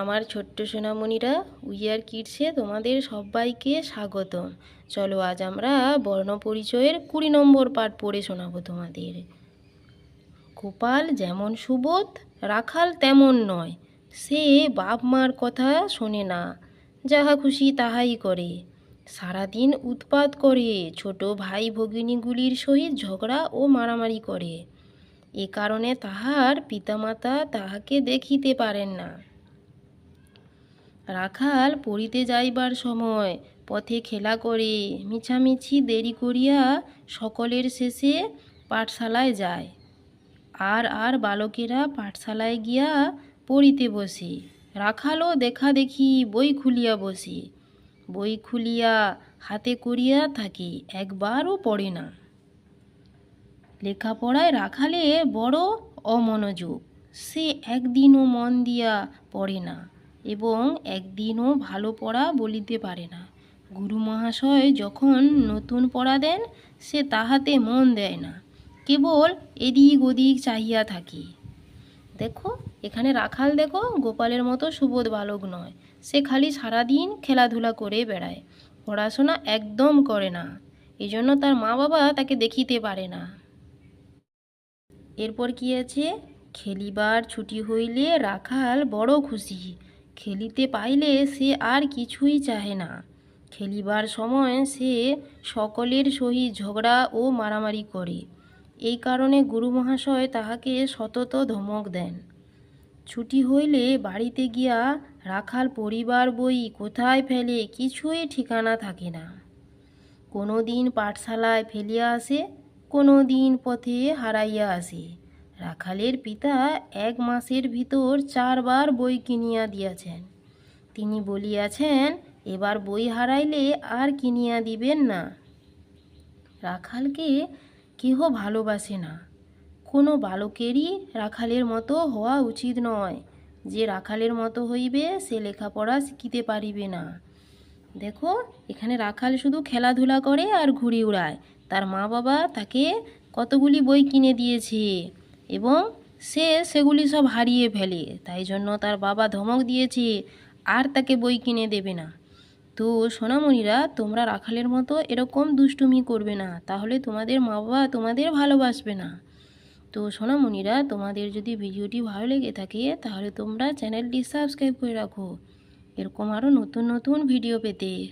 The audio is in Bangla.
আমার ছোট্ট সোনামণিরা, উইয়ার কিডসে তোমাদের সবাইকে স্বাগতম। চলো আজ আমরা বর্ণ পরিচয়ের কুড়ি নম্বর পাঠ পড়ে শোনাবো তোমাদের। গোপাল যেমন সুবোধ, রাখাল তেমন নয়। সে বাপ মার কথা শোনে না, যাহা খুশি তাহাই করে। সারাদিন উৎপাত করে, ছোট ভাই ভগিনীগুলির সহিত ঝগড়া ও মারামারি করে। এ কারণে তাহার পিতামাতা তাহাকে দেখিতে পারেন না। রাখাল পড়িতে যাইবার সময় পথে খেলা করে, মিছামিছি দেরি করিয়া সকলের শেষে পাঠশালায় যায়। আর আর বালকেরা পাঠশালায় গিয়া পড়িতে বসে। রাখালও দেখা দেখি বই খুলিয়া বসে। বই খুলিয়া হাতে করিয়া থাকে, একবারও পড়ে না। লেখাপড়ায় রাখালে বড় অমনোযোগ। সে একদিনও মন দিয়া পড়ে না। এবং একদিনও ভালো পড়া বলিতে পারে না। গুরু মহাশয় যখন নতুন পড়া দেন, সে তাহাতে মন দেয় না। কেবল এদিক ওদিক চাহিয়া থাকে। দেখো, এখানে রাখাল দেখো, গোপালের মতো সুবোধ বালক নয়। সে খালি সারাদিন খেলাধুলা করে বেড়ায়। পড়াশোনা একদম করে না। এই জন্য তার মা বাবা তাকে দেখিতে পারে না। এরপর কি আছে? খেলিবার ছুটি হইলে রাখাল বড় খুশি। খেলিতে পাইলে সে আর কিছুই চাহে না। খেলিবার সময় সে সকলের সহিত ঝগড়া ও মারামারি করে। এই কারণে গুরু মহাশয় তাহাকে সতত ধমক দেন। ছুটি হইলে বাড়িতে গিয়া রাখাল পরিবার বই কোথায় ফেলে কিছুই ঠিকানা থাকে না। কোনো দিন পাঠশালায় ফেলিয়া আসে কোনো দিন পথে হারাইয়া আসে। রাখালের পিতা এক মাসের ভিতর চারবার বই কিনিয়া দিয়াছেন। তিনি বলিয়াছেন, এবার বই হারাইলে আর কিনিয়া দিবেন না। রাখালকে কেহ ভালোবাসে না। কোনো বালকেরই রাখালের মতো হওয়া উচিত নয়। যে রাখালের মতো হইবে, সে লেখাপড়া শিখিতে পারিবে না। দেখো, এখানে রাখাল শুধু খেলাধুলা করে আর ঘুড়ি উড়ায়। তার মা বাবা তাকে কতগুলি বই কিনে দিয়েছে। এবং সে সেগুলি সব হারিয়ে ফেলে। তাই জন্য তার বাবা ধমক দিয়েছে, আর তাকে বই কিনে দেবে না। তো সোনামণিরা, তোমরা রাখালের মতো এরকম দুষ্টুমি করবে না, তাহলে তোমাদের মা বাবা তোমাদের ভালোবাসবে না। তো সোনামণিরা, তোমাদের যদি ভিডিওটি ভালো লেগে থাকে, তাহলে তোমরা চ্যানেলটি সাবস্ক্রাইব করে রাখো। এরকম আরও নতুন নতুন ভিডিও পেতে।